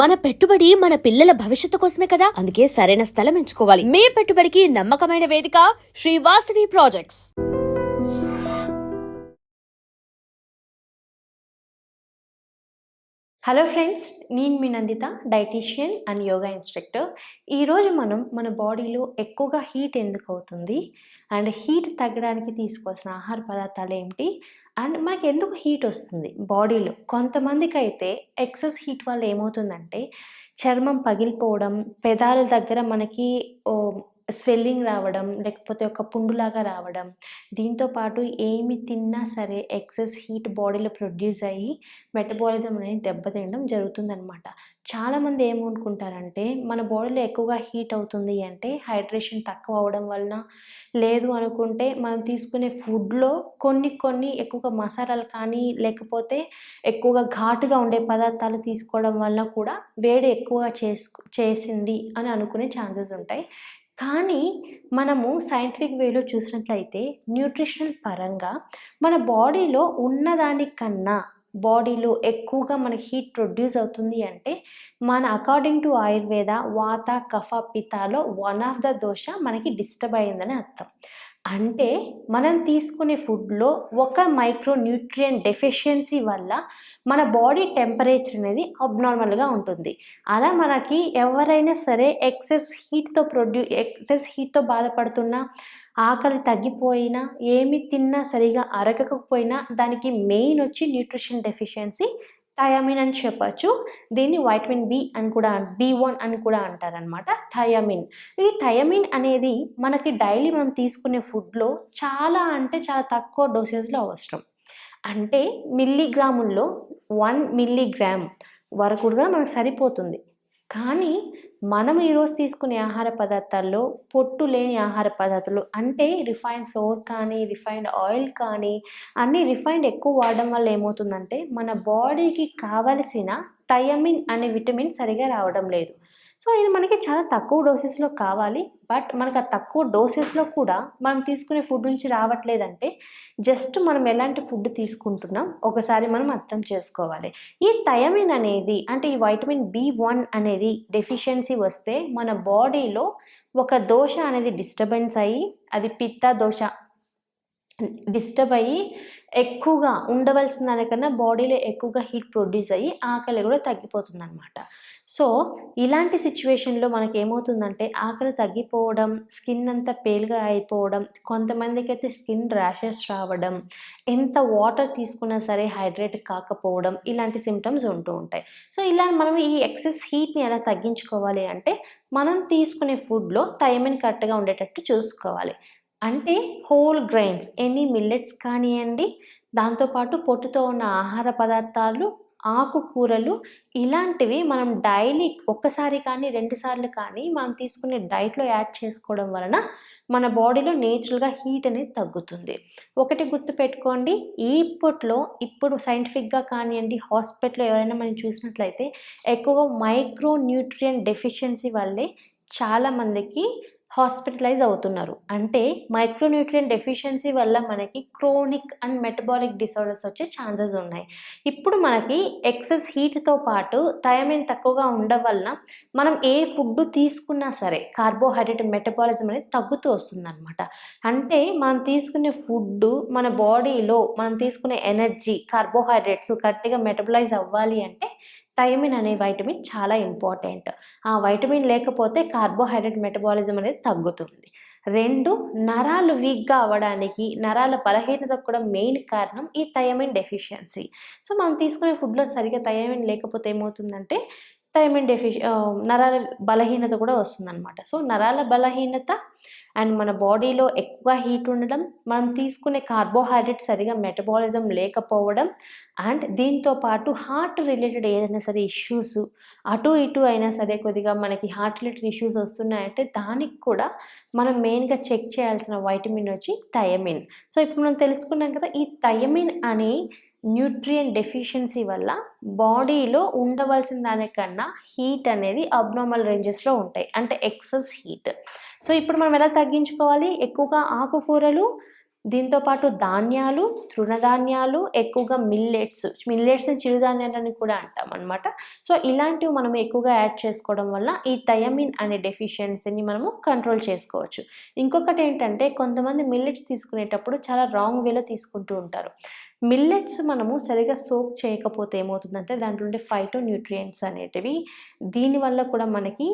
మన పెట్టుబడి మన పిల్లల భవిష్యత్తు కోసమే కదా? అందుకే సరైన స్థలం ఎంచుకోవాలి. మీ పెట్టుబడికి నమ్మకమైన వేదిక శ్రీవాసవి ప్రాజెక్ట్స్. హలో ఫ్రెండ్స్ నేను మీ Nanditha dietitian and yoga instructor ఈరోజు మనం మన బాడీలో ఎక్కువగా హీట్ ఎందుకు అవుతుంది? అండ్ హీట్ తగ్గడానికి తీసుకోవాల్సిన ఆహార పదార్థాలు ఏమిటి? అండ్ మనకి ఎందుకు హీట్ వస్తుంది బాడీలో? కొంతమందికి అయితే ఎక్సెస్ హీట్ వల్ల ఏమవుతుందంటే చర్మం పగిలిపోవడం పెదాల దగ్గర మనకి ఓ స్వెల్లింగ్ రావడం లేకపోతే ఒక పుండులాగా రావడం దీంతో పాటు ఏమి తిన్నా సరే ఎక్సెస్ హీట్ బాడీలో ప్రొడ్యూస్ అయ్యి మెటబాలిజం అనేది దెబ్బతినడం జరుగుతుందనమాట చాలామంది ఏమనుకుంటారంటే మన బాడీలో ఎక్కువగా హీట్ అవుతుంది అంటే హైడ్రేషన్ తక్కువ అవడం వలన లేదు అనుకుంటే మనం తీసుకునే ఫుడ్లో కొన్ని కొన్ని ఎక్కువగా మసాలాలు కానీ లేకపోతే ఎక్కువగా ఘాటుగా ఉండే పదార్థాలు తీసుకోవడం వలన కూడా వేడి ఎక్కువగా చేసుకు చేసింది అని అనుకునే ఛాన్సెస్ ఉంటాయి. కానీ మనము సైంటిఫిక్ వేలో చూసినట్లయితే న్యూట్రిషనల్ పరంగా మన బాడీలో ఉన్నదానికన్నా బాడీలో ఎక్కువగా మనకి హీట్ ప్రొడ్యూస్ అవుతుంది అంటే మన అకార్డింగ్ టు ఆయుర్వేద వాత కఫ పితాలో వన్ ఆఫ్ ద దోష మనకి డిస్టర్బ్ అయిందని అర్థం. అంటే మనం తీసుకునే ఫుడ్లో ఒక మైక్రో న్యూట్రియం డెఫిషియన్సీ వల్ల మన బాడీ టెంపరేచర్ అనేది అబ్నార్మల్గా ఉంటుంది. అలా మనకి ఎవరైనా సరే ఎక్సెస్ హీట్తో ప్రొడ్యూ ఎక్సెస్ హీట్తో బాధపడుతున్నా ఆకలి తగ్గిపోయినా ఏమి తిన్నా సరిగా అరగకపోయినా దానికి మెయిన్ వచ్చి న్యూట్రిషన్ డెఫిషియన్సీ థయామిన్ అని చెప్పచ్చు. దీన్ని వైటమిన్ బి అని కూడా బి వన్ అని కూడా అంటారనమాట థయామిన్. ఈ థయామిన్ అనేది మనకి డైలీ మనం తీసుకునే ఫుడ్లో చాలా అంటే చాలా తక్కువ డోసేజ్లో అవసరం. అంటే మిల్లీగ్రాముల్లో వన్ మిల్లీగ్రామ్ వరకు కూడా మనకు సరిపోతుంది. కానీ మనం ఈరోజు తీసుకునే ఆహార పదార్థాల్లో పొట్టు లేని ఆహార పదార్థాలు అంటే రిఫైన్డ్ ఫ్లోర్ కానీ రిఫైన్డ్ ఆయిల్ కానీ అన్ని రిఫైన్డ్ ఎక్కువ వాడడం వల్ల ఏమవుతుందంటే మన బాడీకి కావలసిన థయమిన్ అనే విటమిన్ సరిగా రావడం లేదు. సో ఇది మనకి చాలా తక్కువ డోసెస్లో కావాలి. బట్ మనకు ఆ తక్కువ డోసెస్లో కూడా మనం తీసుకునే ఫుడ్ నుంచి రావట్లేదంటే జస్ట్ మనం ఎలాంటి ఫుడ్ తీసుకుంటున్నాం ఒకసారి మనం అర్థం చేసుకోవాలి. ఈ థయమిన్ అనేది అంటే ఈ వైటమిన్ బి వన్ అనేది డెఫిషియన్సీ వస్తే మన బాడీలో ఒక దోష అనేది డిస్టర్బెన్స్ అయ్యి అది పిత్త దోష డిస్టర్బ్ అయ్యి ఎక్కువగా ఉండవలసిన దానికన్నా బాడీలో ఎక్కువగా హీట్ ప్రొడ్యూస్ అయ్యి ఆకలి కూడా తగ్గిపోతుంది అనమాట సో ఇలాంటి సిచ్యువేషన్లో మనకి ఏమవుతుందంటే ఆకలి తగ్గిపోవడం స్కిన్ అంతా పేలుగా అయిపోవడం కొంతమందికి అయితే స్కిన్ ర్యాషెస్ రావడం ఎంత వాటర్ తీసుకున్నా సరే హైడ్రేట్ కాకపోవడం ఇలాంటి సిమ్టమ్స్ ఉంటూ ఉంటాయి. సో ఇలా మనం ఈ ఎక్సెస్ హీట్ని ఎలా తగ్గించుకోవాలి అంటే మనం తీసుకునే ఫుడ్లో థైమిన్ కరెక్ట్గా ఉండేటట్టు చూసుకోవాలి. అంటే హోల్ గ్రైన్స్ ఎనీ మిల్లెట్స్ కానివ్వండి దాంతోపాటు పొట్టుతో ఉన్న ఆహార పదార్థాలు ఆకుకూరలు ఇలాంటివి మనం డైలీ ఒక్కసారి కానీ రెండుసార్లు కానీ మనం తీసుకునే డైట్లో యాడ్ చేసుకోవడం వలన మన బాడీలో నేచురల్గా హీట్ అనేది తగ్గుతుంది. ఒకటి గుర్తుపెట్టుకోండి ఇప్పట్లో ఇప్పుడు సైంటిఫిక్గా కానివ్వండి హాస్పిటల్లో ఎవరైనా మనం చూసినట్లయితే ఎక్కువగా మైక్రో న్యూట్రియన్ డెఫిషియన్సీ వల్లే చాలామందికి హాస్పిటలైజ్ అవుతున్నారు. అంటే మైక్రోన్యూట్రియన్ డెఫిషియన్సీ వల్ల మనకి క్రోనిక్ అండ్ మెటబాలిక్ డిసార్డర్స్ వచ్చే ఛాన్సెస్ ఉన్నాయి. ఇప్పుడు మనకి ఎక్సెస్ హీట్తో పాటు థయమిన్ తక్కువగా ఉండడం వలన మనం ఏ ఫుడ్ తీసుకున్నా సరే కార్బోహైడ్రేట్ మెటబాలిజం అనేది తగ్గుతూ వస్తుంది అనమాట అంటే మనం తీసుకునే ఫుడ్ మన బాడీలో మనం తీసుకునే ఎనర్జీ కార్బోహైడ్రేట్స్ కరెక్ట్గా మెటబలైజ్ అవ్వాలి అంటే థైమిన్ అనే వైటమిన్ చాలా ఇంపార్టెంట్. ఆ వైటమిన్ లేకపోతే కార్బోహైడ్రేట్ మెటబాలిజం అనేది తగ్గుతుంది. రెండు నరాలు వీక్గా అవ్వడానికి నరాల బలహీనత కూడా మెయిన్ కారణం ఈ థయమిన్ డెఫిషియన్సీ. సో మనం తీసుకునే ఫుడ్లో సరిగ్గా థయమిన్ లేకపోతే ఏమవుతుందంటే థైమిన్ డెఫిషి నరాల బలహీనత కూడా వస్తుందన్నమాట. సో నరాల బలహీనత అండ్ మన బాడీలో ఎక్కువ హీట్ ఉండడం మనం తీసుకునే కార్బోహైడ్రేట్ సరిగా మెటబాలిజం లేకపోవడం అండ్ దీంతో పాటు హార్ట్ రిలేటెడ్ ఏదైనా సరే ఇష్యూస్ అటు ఇటు అయినా సరే కొద్దిగా మనకి హార్ట్ రిలేటెడ్ ఇష్యూస్ వస్తున్నాయంటే దానికి కూడా మనం మెయిన్గా చెక్ చేయాల్సిన వైటమిన్ వచ్చి థయమిన్. సో ఇప్పుడు మనం తెలుసుకున్నాం కదా ఈ థయమిన్ అనే న్యూట్రియన్ డెఫిషియన్సీ వల్ల బాడీలో ఉండవలసిన దానికన్నా హీట్ అనేది అబ్నార్మల్ రేంజెస్లో ఉంటాయి. అంటే ఎక్సెస్ హీట్. సో ఇప్పుడు మనం ఎలా తగ్గించుకోవాలి? ఎక్కువగా ఆకుకూరలు దీంతోపాటు ధాన్యాలు తృణధాన్యాలు ఎక్కువగా మిల్లెట్స్. మిల్లెట్స్ చిరుధాన్యాలని కూడా అంటాం అనమాట సో ఇలాంటివి మనం ఎక్కువగా యాడ్ చేసుకోవడం వల్ల ఈ థయమిన్ అనే డెఫిషియన్సీని మనము కంట్రోల్ చేసుకోవచ్చు. ఇంకొకటి ఏంటంటే కొంతమంది మిల్లెట్స్ తీసుకునేటప్పుడు చాలా రాంగ్ వేలో తీసుకుంటూ ఉంటారు. మిల్లెట్స్ మనము సరిగా సోక్ చేయకపోతే ఏమవుతుందంటే దాంట్లో ఉండే ఫైటో న్యూట్రియంట్స్ అనేటివి దీనివల్ల కూడా మనకి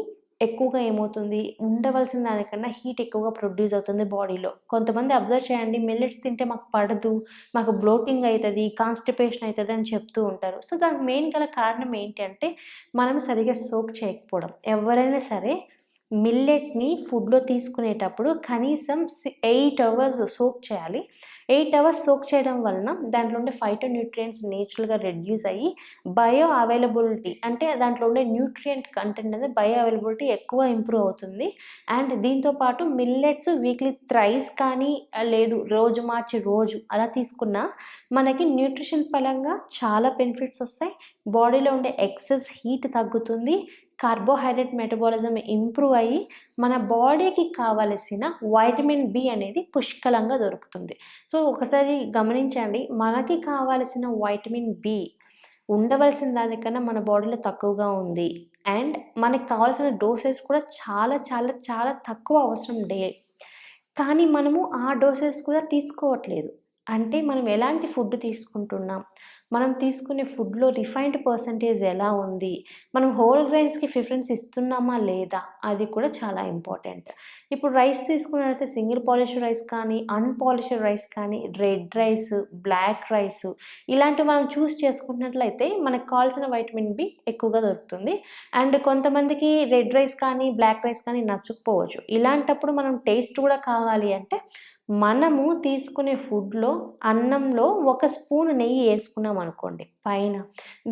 ఎక్కువగా ఏమవుతుంది? ఉండవలసిన దానికన్నా హీట్ ఎక్కువగా ప్రొడ్యూస్ అవుతుంది బాడీలో కొంతమంది అబ్జర్వ్ చేయండి మిల్లెట్స్ తింటే మాకు పడదు మాకు బ్లోటింగ్ అవుతుంది కాన్స్టిపేషన్ అవుతుంది అని చెప్తూ ఉంటారు. సో దానికి మెయిన్ గల కారణం ఏంటి అంటే మనం సరిగా సోక్ చేయకపోవడం. ఎవరైనా సరే మిల్లెట్ని ఫుడ్లో తీసుకునేటప్పుడు కనీసం ఎయిట్ అవర్స్ సోక్ చేయాలి. ఎయిట్ అవర్స్ సోక్ చేయడం వలన దాంట్లో ఉండే ఫైటో న్యూట్రియంట్స్ నేచురల్గా రెడ్యూస్ అయ్యి బయో అవైలబిలిటీ అంటే దాంట్లో ఉండే న్యూట్రియంట్ కంటెంట్ అనేది బయో అవైలబిలిటీ ఎక్కువ ఇంప్రూవ్ అవుతుంది. అండ్ దీంతో పాటు మిల్లెట్స్ వీక్లీ థ్రైస్ కానీ లేదు రోజు మార్చి రోజు అలా తీసుకున్నా మనకి న్యూట్రిషన్ పరంగా చాలా బెనిఫిట్స్ వస్తాయి. బాడీలో ఉండే ఎక్సెస్ హీట్ తగ్గుతుంది. కార్బోహైడ్రేట్ మెటబాలిజం ఇంప్రూవ్ అయ్యి మన బాడీకి కావలసిన వైటమిన్ బి అనేది పుష్కలంగా దొరుకుతుంది. సో ఒకసారి గమనించండి మనకి కావలసిన వైటమిన్ బి ఉండవలసిన దానికన్నా మన బాడీలో తక్కువగా ఉంది. అండ్ మనకి కావాల్సిన డోసెస్ కూడా చాలా చాలా చాలా తక్కువ అవసరం డే. కానీ మనము ఆ డోసెస్ కూడా తీసుకోవట్లేదు. అంటే మనం ఎలాంటి ఫుడ్ తీసుకుంటున్నాం? మనం తీసుకునే ఫుడ్లో రిఫైన్డ్ పర్సంటేజ్ ఎలా ఉంది? మనం హోల్ గ్రైన్స్కి ప్రిఫరెన్స్ ఇస్తున్నామా లేదా? అది కూడా చాలా ఇంపార్టెంట్. ఇప్పుడు రైస్ తీసుకున్నట్లయితే సింగిల్ పాలిష్డ్ రైస్ కానీ అన్పాలిష్డ్ రైస్ కానీ రెడ్ రైస్ బ్లాక్ రైస్ ఇలాంటివి మనం చూస్ చేసుకున్నట్లయితే మనకు కావాల్సిన వైటమిన్ బి ఎక్కువగా దొరుకుతుంది. అండ్ కొంతమందికి రెడ్ రైస్ కానీ బ్లాక్ రైస్ కానీ నచ్చకపోవచ్చు. ఇలాంటప్పుడు మనం టేస్ట్ కూడా కావాలి అంటే మనము తీసుకునే ఫుడ్లో అన్నంలో ఒక స్పూన్ నెయ్యి వేసుకున్నాం అనుకోండి పైన.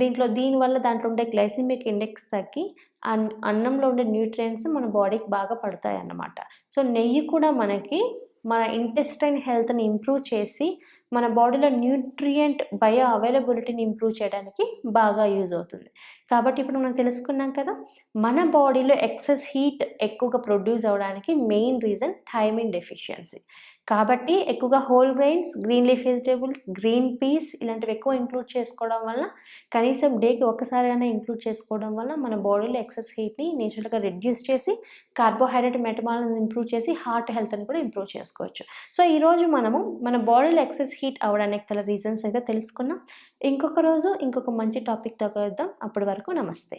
దీంట్లో దీనివల్ల దాంట్లో ఉండే గ్లైసిమిక్ ఇండెక్స్ తగ్గి అన్ అన్నంలో ఉండే న్యూట్రియంట్స్ మన బాడీకి బాగా పడతాయి అన్నమాట సో నెయ్యి కూడా మనకి మన ఇంటెస్టైన్ హెల్త్ని ఇంప్రూవ్ చేసి మన బాడీలో న్యూట్రియంట్ బయో అవైలబిలిటీని ఇంప్రూవ్ చేయడానికి బాగా యూజ్ అవుతుంది. కాబట్టి ఇప్పుడు మనం తెలుసుకున్నాం కదా మన బాడీలో ఎక్సెస్ హీట్ ఎక్కువగా ప్రొడ్యూస్ అవ్వడానికి మెయిన్ రీజన్ థైమిన్ డెఫిషియన్సీ. కాబట్టి ఎక్కువగా whole grains green leaf vegetables green peas ఇలాంటివి ఎక్కువ ఇంక్లూడ్ చేసుకోవడం వల్ల కనీసం డేకి ఒక్కసారైనా ఇంక్లూడ్ చేసుకోవడం వల్ల మన బాడీలో ఎక్సెస్ హీట్ని నేచురల్గా రెడ్యూస్ చేసి కార్బోహైడ్రేట్ మెటబాలిజం ఇంప్రూవ్ చేసి హార్ట్ హెల్త్ని కూడా ఇంప్రూవ్ చేసుకోవచ్చు. సో ఈరోజు మనము మన బాడీలో ఎక్సెస్ హీట్ అవ్వడానికి గల రీజన్స్ అయితే తెలుసుకున్నాం. ఇంకొక రోజు ఇంకొక మంచి టాపిక్తో కలుద్దాం. అప్పటి వరకు నమస్తే.